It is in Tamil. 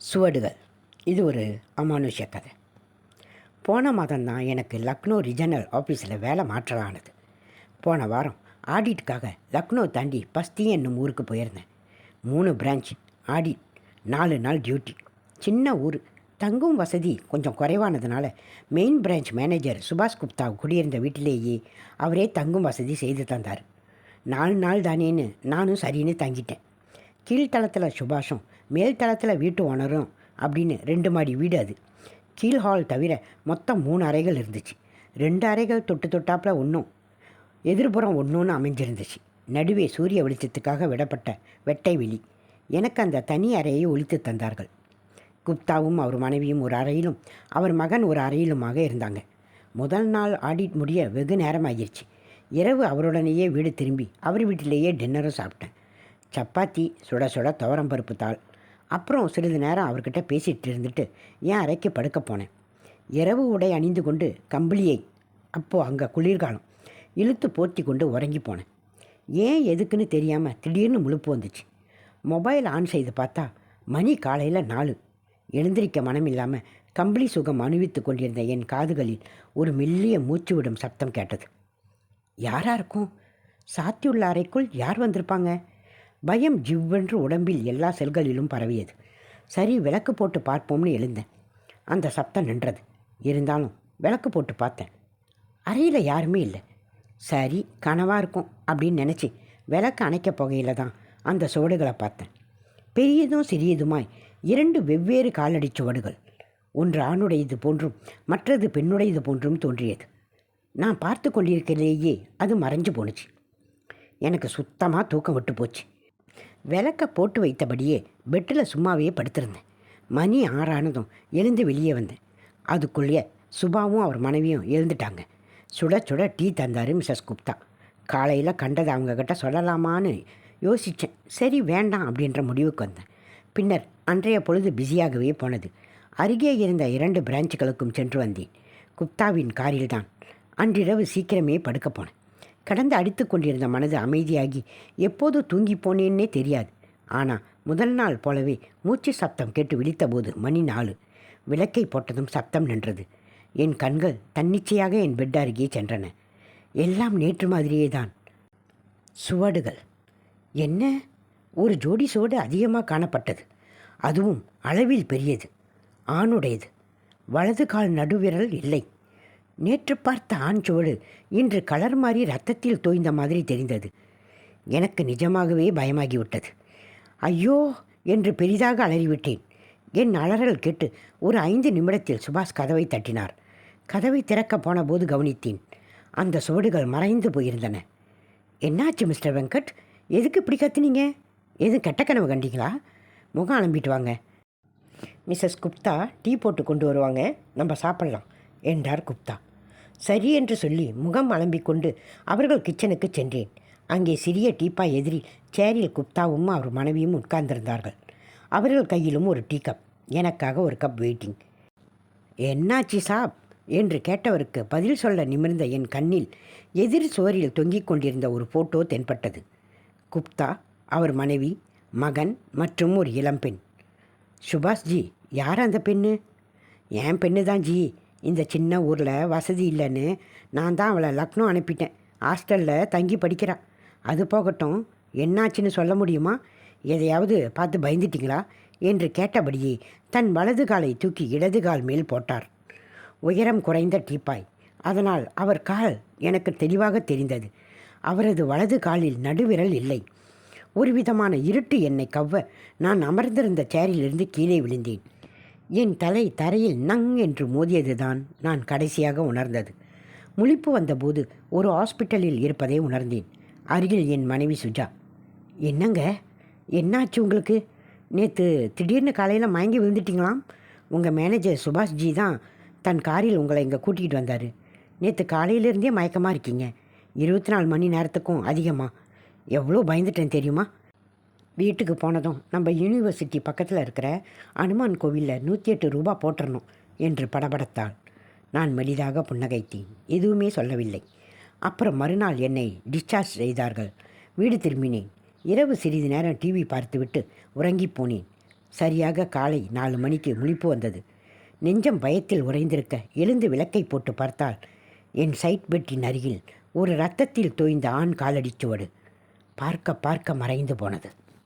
சுவடுகள். இது ஒரு அமானுஷ்ய கதை. போன மாதம் தான் எனக்கு லக்னோ ரிஜனல் ஆஃபீஸில் வேலை மாற்றலானது. போன வாரம் ஆடிட்டுக்காக லக்னோ தாண்டி பஸ்தி என்னும் ஊருக்கு போயிருந்தேன். மூணு பிரான்ச் ஆடிட் நாலு நாள் டியூட்டி. சின்ன ஊர் தங்கும் வசதி கொஞ்சம் குறைவானதுனால மெயின் பிரான்ச் மேனேஜர் சுபாஷ் குப்தா குடியிருந்த வீட்டிலேயே அவரே தங்கும் வசதி செய்து தந்தார். நாலு நாள் தானேன்னு நானும் சரின்னு தங்கிட்டேன். கீழ்த்தளத்தில் சுபாஷும் மேல் தளத்தில் வீட்டு ஓனரும் அப்படின்னு ரெண்டு மாடி வீடு அது. கீழ் ஹால் தவிர மொத்தம் மூணு அறைகள் இருந்துச்சு. ரெண்டு அறைகள் தொட்டு தொட்டாப்புல ஒன்றும் எதிர்புறம் ஒன்றுன்னு அமைஞ்சிருந்துச்சு. நடுவே சூரிய வெளிச்சத்துக்காக விடப்பட்ட வெட்டை வெளி. எனக்கு அந்த தனி அறையை ஒழித்து தந்தார்கள். குப்தாவும் அவர் மனைவியும் ஒரு அறையிலும் அவர் மகன் ஒரு அறையிலுமாக இருந்தாங்க. முதல் நாள் ஆடிட் முடிய வெகு நேரம் ஆகிருச்சு இரவு அவருடனேயே வீடு திரும்பி அவர் வீட்டிலேயே டின்னரும் சாப்பிட்டேன். சப்பாத்தி சுட சுட துவரம் பருப்பு தாள். அப்புறம் சிறிது நேரம் அவர்கிட்ட பேசிகிட்டு இருந்துட்டு என் அறைக்கு படுக்க போனேன். இரவு உடை அணிந்து கொண்டு கம்பளியை அப்போது அங்கே குளிர்காலம் இழுத்து போர்த்தி கொண்டு உறங்கி போனேன். ஏன் எதுக்குன்னு தெரியாமல் திடீர்னு முழுப்பு வந்துச்சு. மொபைல் ஆன் செய்து பார்த்தா மணி காலையில் நாலு. எழுந்திரிக்க மனமில்லாமல் கம்பளி சுகம் அணிவித்து கொண்டிருந்த என் காதுகளில் ஒரு மெல்லிய மூச்சு விடும் சப்தம் கேட்டது. யாராக இருக்கும்? சாத்தியுள்ள அறைக்குள் யார் வந்திருப்பாங்க? பயம் ஜிவ்வென்று உடம்பில் எல்லா செல்களிலும் பரவியது. சரி விளக்கு போட்டு பார்ப்போம்னு எழுந்தேன். அந்த சப்தம் நின்றது. இருந்தாலும் விளக்கு போட்டு பார்த்தேன். அறையில் யாருமே இல்லை. சரி கனவாக இருக்கும் அப்படின்னு நினச்சி விளக்கு அணைக்க புகையில் தான் அந்த சுவடுகளை பார்த்தேன். பெரியதும் சிறியதுமாய் இரண்டு வெவ்வேறு காலடி சுவடுகள். ஒன்று ஆணுடையது போன்றும் மற்றது பெண்ணுடையது போன்றும் தோன்றியது. நான் பார்த்து கொண்டிருக்கிறேயே அது மறைஞ்சு போணுச்சு. எனக்கு சுத்தமாக தூக்கம் விட்டு போச்சு. விளக்க போட்டு வைத்தபடியே பெட்டில் சும்மாவே படுத்திருந்தேன். மணி ஆறானதும் எழுந்து வெளியே வந்தேன். அதுக்குள்ளேயே சுபாவும் அவர் மனைவியும் எழுந்துட்டாங்க. சுட சுட டீ தந்தார் மிஸ்ஸஸ் குப்தா. காலையில் கண்டதை அவங்கக்கிட்ட சொல்லலாமான்னு யோசித்தேன் சரி வேண்டாம் அப்படின்ற முடிவுக்கு வந்தேன். பின்னர் அன்றைய பொழுது பிஸியாகவே போனது. அருகே இருந்த இரண்டு பிரான்ச்சுகளுக்கும் சென்று வந்தேன். குப்தாவின் காரில்தான் அன்றிரவு சீக்கிரமே படுக்க போனேன். கடந்து அடித்து கொண்டிருந்த மனது அமைதியாகி எப்போது தூங்கி போனேன்னே தெரியாது. ஆனால் முதல் நாள் போலவே மூச்சு சப்தம் கேட்டு விழித்தபோது மணி நாலு. விளக்கை போட்டதும் சப்தம் நின்றது. என் கண்கள் தன்னிச்சையாக என் பெட் அருகே சென்றன. எல்லாம் நேற்று மாதிரியே தான் சுவடுகள். என்ன? ஒரு ஜோடி சுவடு அதிகமாக காணப்பட்டது. அதுவும் அளவில் பெரியது. ஆணுடையது. வலது கால் நடுவிரல் இல்லை. நேற்று பார்த்த ஆண் சுவடு இன்று கலர் மாறி ரத்தத்தில் தோய்ந்த மாதிரி தெரிந்தது. எனக்கு நிஜமாகவே பயமாகிவிட்டது. ஐயோ என்று பெரிதாக அலறிவிட்டேன். என் அலறல் கேட்டு ஒரு ஐந்து நிமிடத்தில் சுபாஷ் கதவை தட்டினார். கதவை திறக்க போன போது கவனித்தேன். அந்த சுவடுகள் மறைந்து போயிருந்தன. என்னாச்சு மிஸ்டர் வெங்கட்? எதுக்கு இப்படி கத்துனீங்க? எது கெட்ட கனவு கண்டீங்களா? முகம் அலம்பிட்டு வாங்க. மிஸ்ஸஸ் குப்தா டீ போட்டு கொண்டு வருவாங்க. நம்ம சாப்பிட்லாம் என்றார் குப்தா. சரி என்று சொல்லி முகம் அலம்பிக் கொண்டு அவர்கள் கிச்சனுக்கு சென்றேன். அங்கே சிறிய டீப்பா எதிரில் சேரில் குப்தாவும் அவர் மனைவியும் உட்கார்ந்திருந்தார்கள். அவர்கள் கையிலும் ஒரு டீ கப் எனக்காக ஒரு கப் வெயிட்டிங் என்னாச்சு சாப்? என்று கேட்டவருக்கு பதில் சொல்ல நிமிர்ந்த என் கண்ணில் எதிர் சுவரில் தொங்கிக் கொண்டிருந்த ஒரு ஃபோட்டோ தென்பட்டது. குப்தா அவர் மனைவி மகன் மற்றும் ஒரு இளம்பெண் சுபாஷ் ஜி யார் அந்த பெண்ணு? என் பெண்ணு தான் ஜி. இந்த சின்ன ஊரில் வசதி இல்லைன்னு நான் தான் அவளை லக்னோ அனுப்பிட்டேன். ஹாஸ்டலில் தங்கி படிக்கிறாள் அது போகட்டும் என்னாச்சுன்னு சொல்ல முடியுமா? எதையாவது பார்த்து பயந்துட்டீங்களா? என்று கேட்டபடியே தன் வலது காலை தூக்கி இடது கால் மேல் போட்டார். உயரம் குறைந்த டீப்பாய். அதனால் அவர் கால் எனக்கு தெளிவாக தெரிந்தது. அவரது வலது காலில் நடுவிரல் இல்லை. ஒரு விதமான இருட்டு என்னை கவ்வ நான் அமர்ந்திருந்த சேரிலிருந்து கீழே விழுந்தேன். என் தலை தரையில் நங் என்று மோதியதுதான் நான் கடைசியாக உணர்ந்தது. முழிப்பு வந்தபோது ஒரு ஹாஸ்பிட்டலில் இருப்பதை உணர்ந்தேன். அருகில் என் மனைவி சுஜா. என்னங்க? என்னாச்சு உங்களுக்கு? நேற்று திடீர்னு காலையில் மயங்கி விழுந்துட்டிங்களாம்? உங்கள் மேனேஜர் சுபாஷ்ஜி தான் தன் காரில் உங்களை இங்கே கூட்டிகிட்டு வந்தார். நேற்று காலையிலேருந்தே மயக்கமாக இருக்கீங்க. இருபத்தி நாலு மணி நேரத்துக்கும் அதிகமாக எவ்வளோ பயந்துட்டேன் தெரியுமா? வீட்டுக்கு போனதும் நம்ம யூனிவர்சிட்டி பக்கத்தில் இருக்கிற அனுமான் கோவிலில் நூற்றி எட்டு ரூபா போட்டுறணும் என்று படபடத்தாள். நான் மெலிதாக புன்னகைத்தேன். எதுவுமே சொல்லவில்லை. அப்புறம் மறுநாள் என்னை டிஸ்சார்ஜ் செய்தார்கள். வீடு திரும்பினேன். இரவு சிறிது நேரம் டிவி பார்த்துவிட்டு உறங்கிப் போனேன். சரியாக காலை நாலு மணிக்கு முழிப்பு வந்தது. நெஞ்சம் பயத்தில் உறைந்திருக்க எழுந்து விளக்கை போட்டு பார்த்தால் என் சைட் பெட்டின் அருகில் ஒரு ரத்தத்தில் தோய்ந்த ஆண் காலடிச்சுவடு பார்க்க பார்க்க மறைந்து போனது.